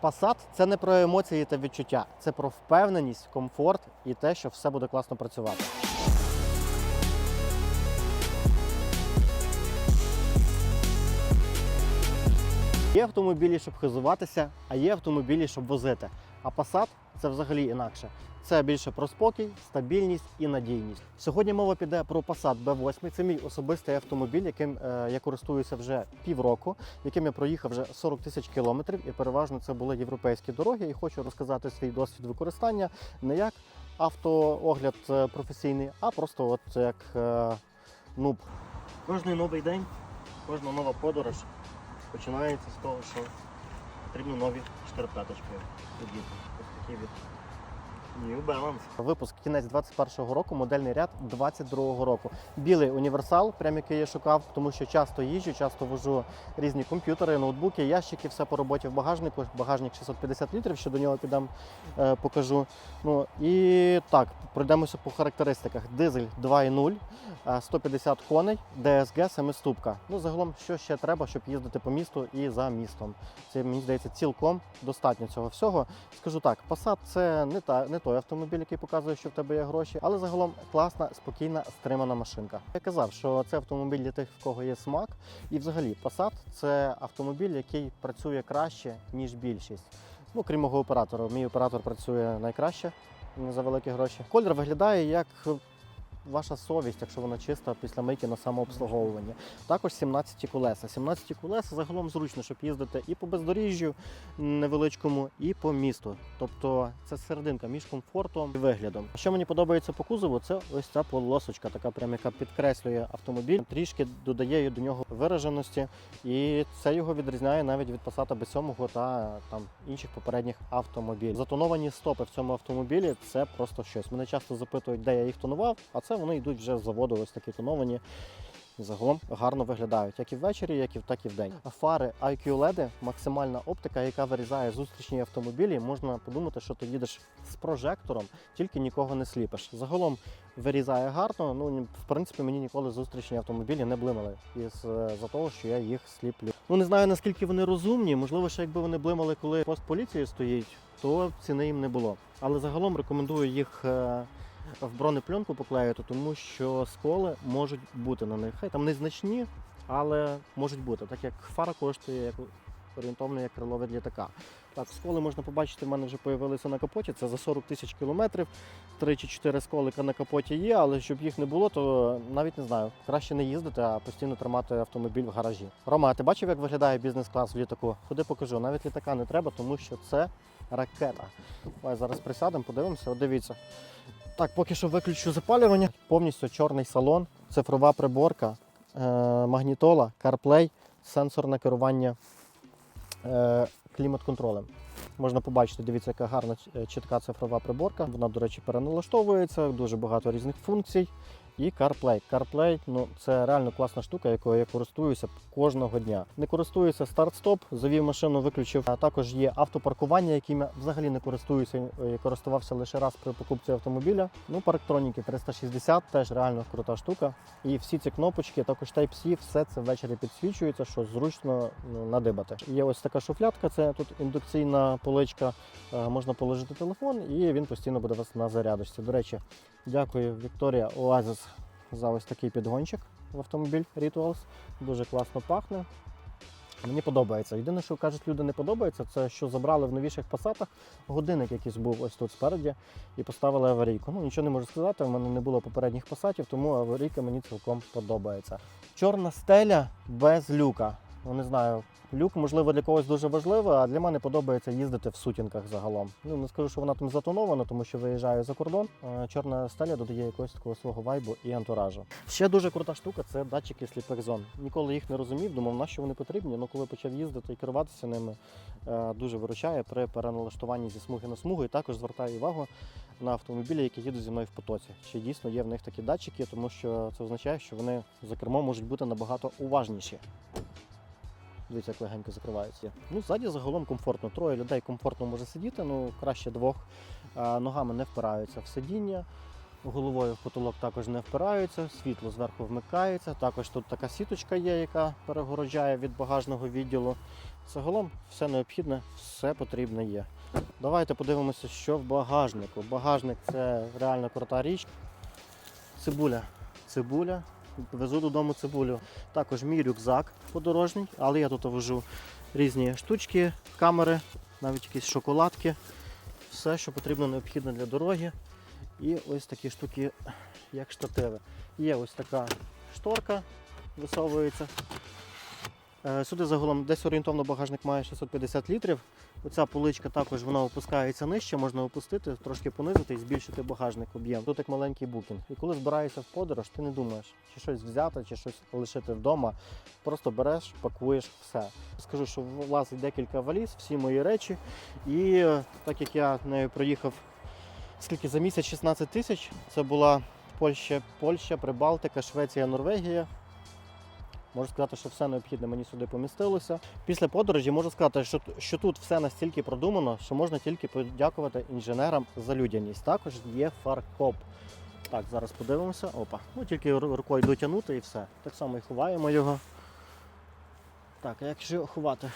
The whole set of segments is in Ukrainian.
Passat – це не про емоції та відчуття, це про впевненість, комфорт і те, що все буде класно працювати. Є автомобілі, щоб хизуватися, а є автомобілі, щоб возити. А Passat – це взагалі інакше. Це більше про спокій, стабільність і надійність. Сьогодні мова піде про Passat B8. Це мій особистий автомобіль, яким е, я користуюся вже півроку, яким я проїхав вже 40 тисяч кілометрів, і переважно це були європейські дороги. І хочу розказати свій досвід використання не як автоогляд е, професійний, а просто от як е, нуб. Кожний новий день, кожна нова подорож починається з того, що потрібні нові шкарпеточки. Ось такі від New Balance. Випуск кінець 21-го року, модельний ряд 22-го року. Білий універсал, прям який я шукав, тому що часто їжджу, часто вожу різні комп'ютери, ноутбуки, ящики, все по роботі в багажнику. Багажник 650 літрів, що до нього підам е, покажу. Ну і так, пройдемося по характеристиках. Дизель 2.0, е, 150 коней, DSG, семиступка. Ну, загалом, що ще треба, щоб їздити по місту і за містом. Це мені здається цілком достатньо цього всього. Скажу так, Passat це не та не той автомобіль, який показує, що в тебе є гроші, але загалом класна, спокійна, стримана машинка. Я казав, що це автомобіль для тих, в кого є смак. І взагалі Passat це автомобіль, який працює краще, ніж більшість. Ну, крім мого оператора. Мій оператор працює найкраще за великі гроші. Колір виглядає як ваша совість, якщо вона чиста після мийки на самообслуговування. Також 17 колеса. 17 колеса загалом зручно, щоб їздити і по бездоріжжю невеличкому, і по місту. Тобто це серединка між комфортом і виглядом. Що мені подобається по кузову, це ось ця полосочка, така прям, яка підкреслює автомобіль, трішки додає до нього вираженості, і це його відрізняє навіть від Passat B7 та там інших попередніх автомобілів. Затоновані стопи в цьому автомобілі це просто щось. Мене часто запитують, де я їх тонував, а це вони йдуть вже з заводу, ось такі тоновані. Загалом гарно виглядають як і ввечері, як і так і вдень. Фари IQ LED, максимальна оптика, яка вирізає зустрічні автомобілі. Можна подумати, що ти їдеш з прожектором, тільки нікого не сліпиш. Загалом вирізає гарно. Ну в принципі, мені ніколи зустрічні автомобілі не блимали із е, за того, що я їх сліплю. Ну не знаю наскільки вони розумні. Можливо, ще якби вони блимали, коли пост поліції стоїть, то ціни їм не було. Але загалом рекомендую їх. В бронепленку поклеїти, тому що сколи можуть бути на них. Хай там незначні, але можуть бути, так як фара коштує як орієнтовно як крило від літака. Так, сколи можна побачити, в мене вже появилися на капоті. Це за 40 тисяч кілометрів. Три чи чотири сколика на капоті є, але щоб їх не було, то навіть не знаю. Краще не їздити, а постійно тримати автомобіль в гаражі. Рома, ти бачив, як виглядає бізнес-клас в літаку? Ходи покажу. Навіть літака не треба, тому що це ракета. Давай зараз присядемо, подивимося. От дивіться. Так, поки що виключу запалювання. Повністю чорний салон, цифрова приборка, е, магнітола, CarPlay, сенсорне керування е, клімат-контролем. Можна побачити, дивіться, яка гарна е, чітка цифрова приборка. Вона, до речі, переналаштовується, дуже багато різних функцій. І CarPlay. CarPlay ну, це реально класна штука, якою я користуюся кожного дня. Не користуюся старт-стоп, завів машину, виключив. А також є автопаркування, яким я взагалі не користуюся. е, Користувався лише раз при покупці автомобіля. Ну, парктроніки 360 теж реально крута штука. І всі ці кнопочки, також Type-C, все це ввечері підсвічується, що зручно ну, надибати. Є ось така шуфлятка, це тут індукційна поличка. Е, Можна положити телефон, і він постійно буде вас на зарядочці. До речі, дякую Вікторія Oasis за ось такий підгончик в автомобіль Rituals. Дуже класно пахне. Мені подобається. Єдине, що кажуть, люди не подобається, це що забрали в новіших пасатах годинник якийсь був ось тут спереді і поставили аварійку. Ну нічого не можу сказати, в мене не було попередніх пасатів, тому аварійка мені цілком подобається. Чорна стеля без люка. Ну не знаю, люк, можливо, для когось дуже важливо, а для мене подобається їздити в сутінках загалом. Ну не скажу, що вона там затонована, тому що виїжджаю за кордон. Е, Чорна стеля додає якогось такого свого вайбу і антуражу. Ще дуже крута штука це датчики сліпих зон. Ніколи їх не розумів, думав, на що вони потрібні. Ну коли почав їздити і керуватися ними, е, дуже виручає при переналаштуванні зі смуги на смугу. І також звертаю увагу на автомобілі, які їдуть зі мною в потоці. Чи дійсно є в них такі датчики, тому що це означає, що вони за кермом можуть бути набагато уважніші. Дивіться, як легенько закриваються. Ну, ззаді загалом комфортно. Троє людей комфортно може сидіти, ну краще двох. Ногами не впираються в сидіння. головою в потолок також не впираються, світло зверху вмикається. Також тут така сіточка є, яка перегороджає від багажного відділу. Загалом все необхідне, все потрібне є. Давайте подивимося, що в багажнику. Багажник це реально крута річ. Цибуля. Цибуля. Везу додому цибулю. Також мій рюкзак подорожній, але я тут вожу різні штучки, камери, навіть якісь шоколадки. Все, що потрібно необхідно для дороги. І ось такі штуки, як штативи. Є ось така шторка, висовується. Е, Сюди загалом десь орієнтовно багажник має 650 літрів. Оця поличка також вона опускається нижче, можна опустити, трошки понизити і збільшити багажник об'єм. Тут як маленький букінг. І коли збираєшся в подорож, ти не думаєш, чи щось взяти, чи щось лишити вдома. Просто береш, пакуєш все. Скажу, що влазить декілька валіз, всі мої речі. І е, так як я нею проїхав скільки за місяць 16 тисяч, це була Польща, Польща, Прибалтика, Швеція, Норвегія. Можу сказати, що все необхідне мені сюди помістилося. Після подорожі можу сказати, що, що тут все настільки продумано, що можна тільки подякувати інженерам за людяність. Також є фаркоп. Так, зараз подивимося. Опа. Ну тільки рукою дотягнути і все. Так само і ховаємо його. Так, а як же ховати?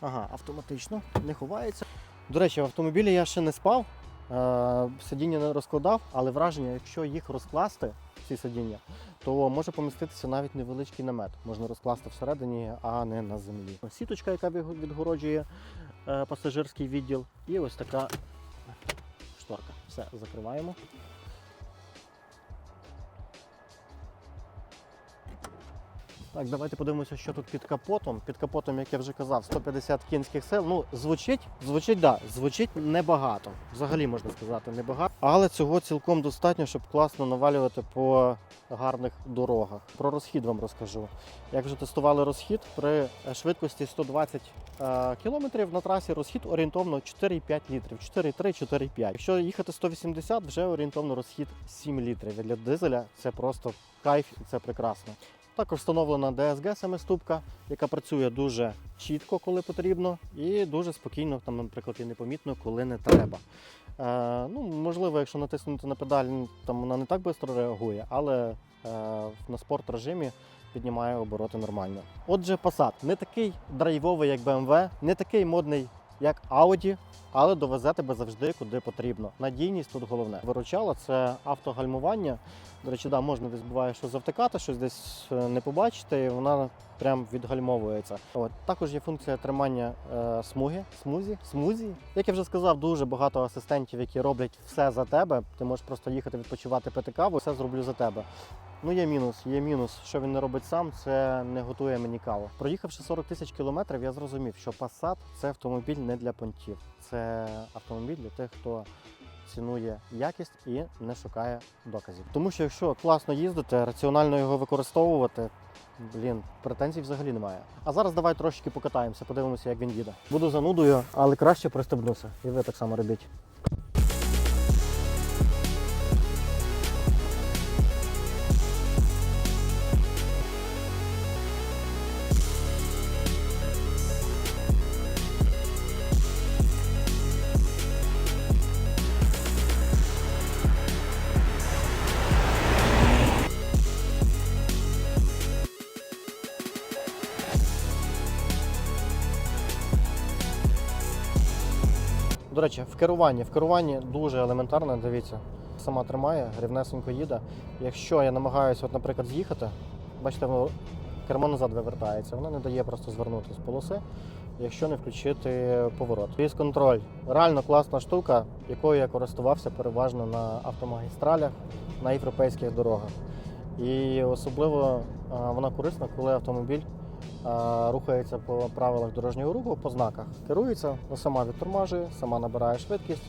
Ага, автоматично, не ховається. До речі, в автомобілі я ще не спав, е, сидіння не розкладав, але враження, якщо їх розкласти, ці сидіння, то може поміститися навіть невеличкий намет. Можна розкласти всередині, а не на землі. Сіточка, яка відгороджує е, пасажирський відділ, і ось така шторка. Все, закриваємо. Так, давайте подивимося, що тут під капотом. Під капотом, як я вже казав, 150 кінських сил. Ну, звучить, звучить, да, звучить небагато. Взагалі можна сказати, небагато. Але цього цілком достатньо, щоб класно навалювати по гарних дорогах. Про розхід вам розкажу. Як вже тестували розхід при е, швидкості 120 е, км на трасі розхід орієнтовно 4,5 літрів, 4,3, 4,5. Якщо їхати 180, вже орієнтовно розхід 7 літрів. Для дизеля це просто кайф і це прекрасно. Також встановлена DSG семиступка, яка працює дуже чітко, коли потрібно, і дуже спокійно, там, наприклад, і непомітно, коли не треба. Е, ну, можливо, якщо натиснути на педаль, там вона не так швидко реагує, але е, на спорт режимі піднімає обороти нормально. Отже, Passat не такий драйвовий, як BMW, не такий модний, як Audi, але довезе тебе завжди куди потрібно. Надійність тут головне. Виручало це автогальмування. До речі, да, можна десь буває щось завтикати, щось десь е, не побачити, і вона прям відгальмовується. От також є функція тримання е, смуги, смузі, смузі. Як я вже сказав, дуже багато асистентів, які роблять все за тебе. Ти можеш просто їхати відпочивати, пити каву, все зроблю за тебе. Ну, є мінус, є мінус. Що він не робить сам, це не готує мені каву. Проїхавши 40 тисяч кілометрів, я зрозумів, що Passat – це автомобіль не для понтів. Це автомобіль для тих, хто цінує якість і не шукає доказів. Тому що якщо класно їздити, раціонально його використовувати, блін, претензій взагалі немає. А зараз давай трошки покатаємося, подивимося, як він їде. Буду занудою, але краще пристебнуся. І ви так само робіть. До речі, в керуванні. В керуванні дуже елементарно, дивіться. Сама тримає, рівнесенько їде. Якщо я намагаюся, от, наприклад, з'їхати, бачите, кермо назад вивертається, воно не дає просто звернути з полоси, якщо не включити поворот. Віз контроль. Реально класна штука, якою я користувався переважно на автомагістралях, на європейських дорогах. І особливо вона корисна, коли автомобіль рухається по правилах дорожнього руху, по знаках. Керується, вона сама відтормажує, сама набирає швидкість.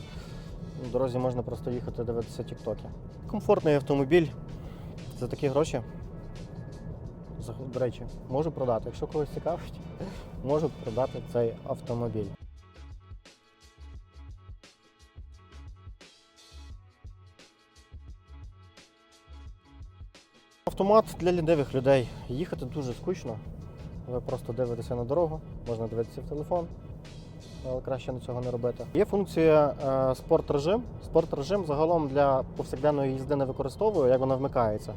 В дорозі можна просто їхати дивитися тіктоки. Комфортний автомобіль за такі гроші. До речі, можу продати. Якщо когось цікавить, можу продати цей автомобіль. Автомат для лінивих людей. Їхати дуже скучно. Ви просто дивитеся на дорогу, можна дивитися в телефон. але краще на цього не робити. Є функція е, спорт режим. Спорт режим загалом для повсякденної їзди не використовую, як вона вмикається.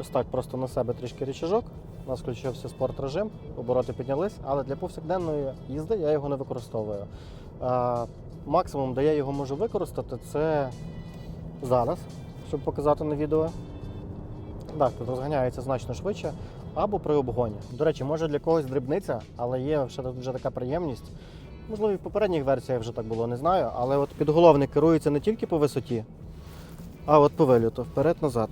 Ось так просто на себе трішки рычажок. У нас включився спорт режим, обороти піднялись, але для повсякденної їзди я його не використовую. Е, максимум, де я його можу використати, це зараз, щоб показати на відео. Так, тут розганяється значно швидше, або при обгоні. До речі, може для когось дрібниця, але є ще вже така приємність. Можливо, і в попередніх версіях вже так було, не знаю. Але от підголовник керується не тільки по висоті, а от по вильоту, вперед-назад.